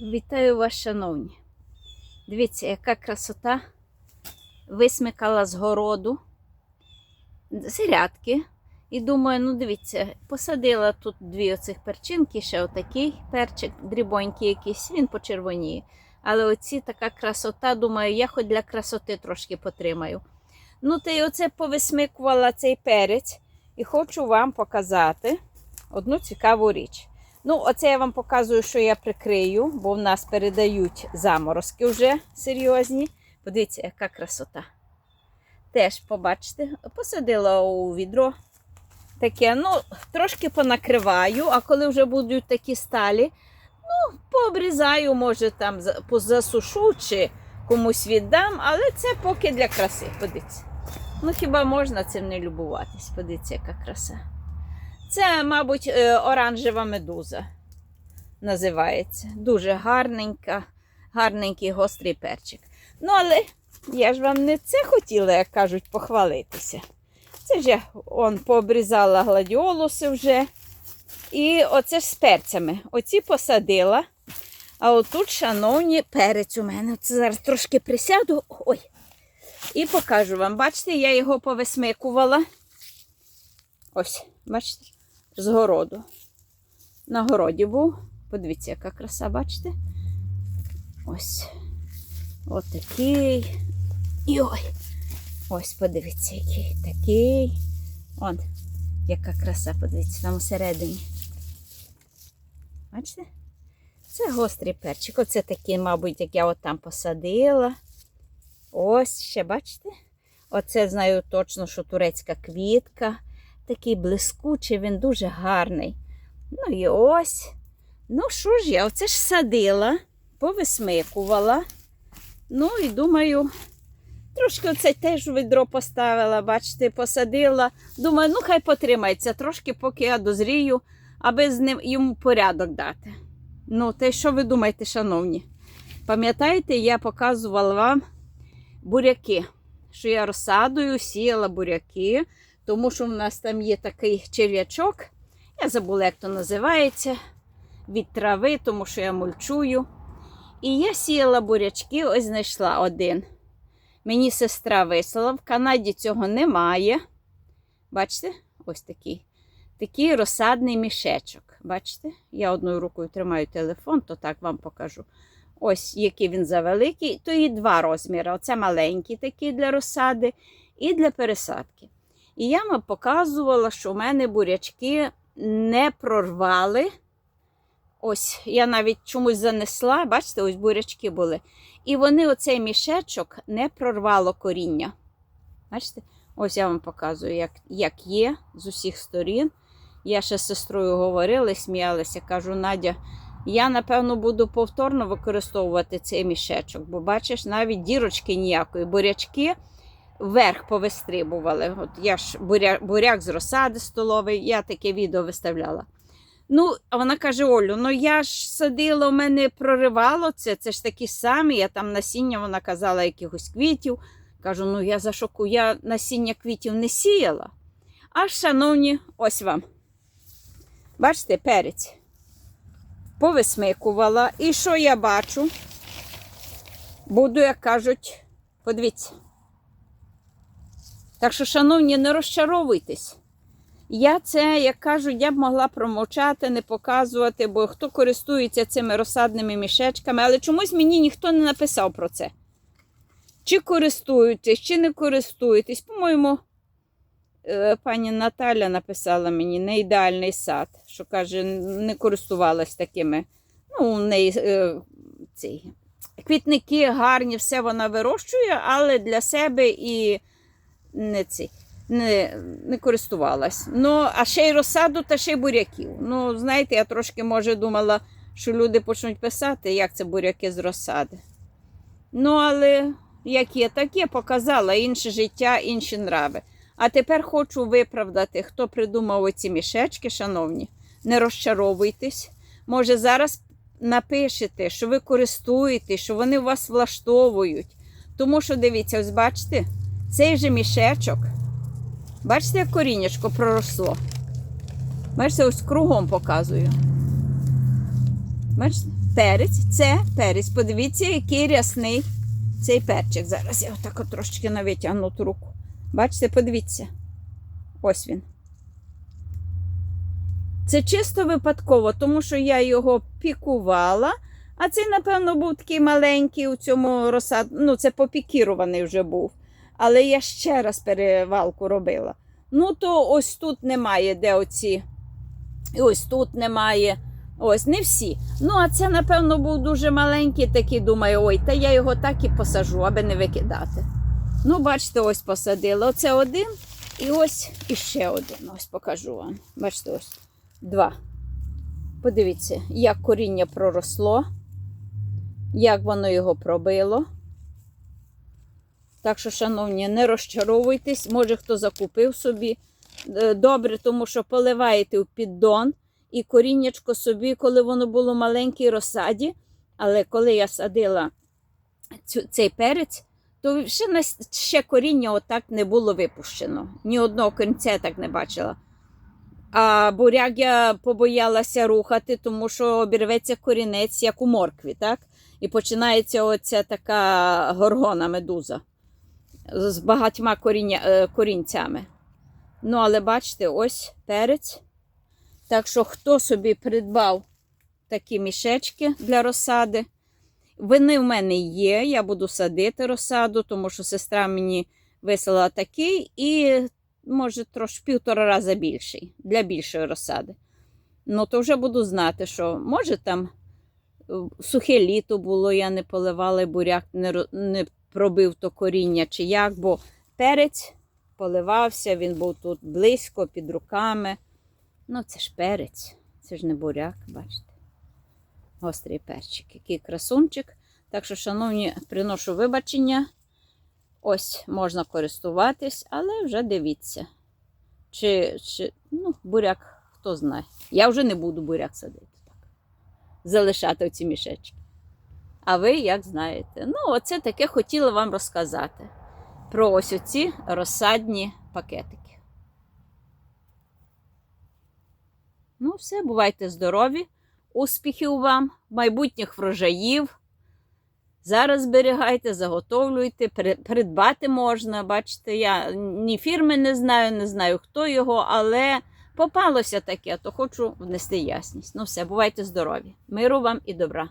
Вітаю вас, шановні. Дивіться, яка красота висмикала з городу з. І думаю, ну дивіться, посадила тут дві оцих перчинки, ще отакий перчик, дрібонький якийсь, він почервоніє. Але оці така красота, думаю, я хоч для красоти трошки потримаю. Ну, та й оце повисмикувала цей перець, і хочу вам показати одну цікаву річ. Ну, оце я вам показую, що я прикрию, бо в нас передають заморозки вже серйозні. Подивіться, яка красота. Теж, побачите, посадила у відро. Таке, ну, трошки понакриваю, а коли вже будуть такі сталі, ну, пообрізаю, може, там позасушу чи комусь віддам, але це поки для краси. Подивіться. Ну, хіба можна цим не любуватись? Подивіться, яка краса. Це, мабуть, е, оранжева медуза називається. Дуже гарненька, гарненький гострий перчик. Ну, але я ж вам не це хотіла, як кажуть, похвалитися. Це ж я он, пообрізала гладіолуси вже. І оце ж з перцями. Оці посадила. А отут, шановні, перець у мене. Це зараз трошки присяду. Ой. І покажу вам. Бачите, я його повисмикувала. Ось, бачите, з городу. На городі був. Подивіться, яка краса, бачите? Ось. Отакий. І ой. Ось, подивіться, який такий. Он, яка краса, подивіться, там усередині. Бачите? Це гострий перчик. Оце такий, мабуть, як я от там посадила. Ось ще, бачите? Оце знаю точно, що турецька квітка. Такий блискучий, він дуже гарний. Ну і ось. Ну, що ж я, оце ж садила, повисмикувала. Ну і думаю, трошки оце теж відро поставила, бачите, посадила. Думаю, ну хай потримається трошки, поки я дозрію, аби з ним йому порядок дати. Ну, те, що ви думаєте, шановні? Пам'ятаєте, я показувала вам буряки, що я розсадою сіяла буряки, тому що в нас там є такий черв'ячок. Я забула, як то називається, від трави, тому що я мульчую. І я сіяла бурячки, ось знайшла один. Мені сестра вислала, в Канаді цього немає. Бачите? Ось такий. Такий розсадний мішечок. Бачите? Я одною рукою тримаю телефон, то так вам покажу. Ось який він завеликий, то і два розміри. Оце маленький такий для розсади і для пересадки. І я вам показувала, що у мене бурячки не прорвали. Ось, я навіть чомусь занесла, бачите, ось бурячки були. І вони оцей мішечок не прорвало коріння. Бачите? Ось я вам показую, як, як є з усіх сторін. Я ще з сестрою говорила сміялася. Кажу, Надя, я напевно буду повторно використовувати цей мішечок, бо бачиш, навіть дірочки ніякої, бурячки вверх повистрибували. От я ж буря, буряк з розсади столовий, я таке відео виставляла. Ну, а вона каже: Олю, ну я ж садила, у мене проривало це, це ж такі самі. Я там насіння, вона казала, якихось квітів. Кажу, ну я за шоку, я насіння квітів не сіяла. А шановні, ось вам. Бачите, перець. Повисмикувала. І що я бачу? Буду, як кажуть, подивіться. Так що, шановні, не розчаровуйтесь. Я це, як кажуть, я б могла промовчати, не показувати, бо хто користується цими розсадними мішечками, але чомусь мені ніхто не написав про це. Чи користуєтесь, чи не користуєтесь. По-моєму, е, пані Наталя написала мені не ідеальний сад, що каже, не користувалась такими. Ну, у неї е, ці, квітники гарні, все вона вирощує, але для себе і не ці не, не користувалась. Ну, а ще й розсаду та ще й буряків. Ну, знаєте, я трошки, може, думала, що люди почнуть писати, як це буряки з розсади. Ну, але як є, так є, показала інше життя, інші нрави. А тепер хочу виправдати, хто придумав оці мішечки, шановні. Не розчаровуйтесь. Може, зараз напишете, що ви користуєтесь, що вони вас влаштовують. Тому що, дивіться, ось бачите, цей же мішечок. Бачите, як коріннячко проросло. Бачите, ось кругом показую. Бачите? перець. Це перець. Подивіться, який рясний цей перчик. Зараз я отак от трошечки ту руку. Бачите, подивіться. Ось він. Це чисто випадково, тому що я його пікувала, а цей, напевно, був такий маленький у цьому розсад. Ну, це попікірований вже був. Але я ще раз перевалку робила. Ну, то ось тут немає, де оці. І ось тут немає. Ось, не всі. Ну, а це, напевно, був дуже маленький, такий, думаю, ой, та я його так і посажу, аби не викидати. Ну, бачите, ось посадила. Оце один і ось іще один. Ось покажу вам. Бачите, ось два. Подивіться, як коріння проросло, як воно його пробило. Так що, шановні, не розчаровуйтесь, може хто закупив собі. Е, Добре, тому що поливаєте в піддон і коріннячко собі, коли воно було маленьке, розсаді. Але коли я садила цю, цей перець, то ще, ще коріння отак не було випущено. Ні одного корінця я так не бачила. А буряк я побоялася рухати, тому що обірветься корінець, як у моркві, так? І починається оця така горгона медуза з багатьма коріння, е, корінцями. Ну, але бачите, ось перець. Так що, хто собі придбав такі мішечки для розсади, вони в мене є. Я буду садити розсаду, тому що сестра мені вислала такий і, може, трошки півтора рази більший для більшої розсади. Ну, то вже буду знати, що може там е, сухе літо було, я не поливала, буряк не, не пробив то коріння чи як, бо перець поливався, він був тут близько, під руками. Ну, це ж перець, це ж не буряк, бачите. Гострий перчик, який красунчик. Так що, шановні, приношу вибачення. Ось можна користуватись, але вже дивіться. Чи, чи ну, буряк, хто знає. Я вже не буду буряк садити. так. Залишати оці мішечки. А ви як знаєте? Ну, оце таке хотіла вам розказати про ось оці розсадні пакетики. Ну, все, бувайте здорові, успіхів вам, майбутніх врожаїв. Зараз зберігайте, заготовлюйте, придбати можна. Бачите, я ні фірми не знаю, не знаю, хто його, але попалося таке, то хочу внести ясність. Ну все, бувайте здорові. Миру вам і добра.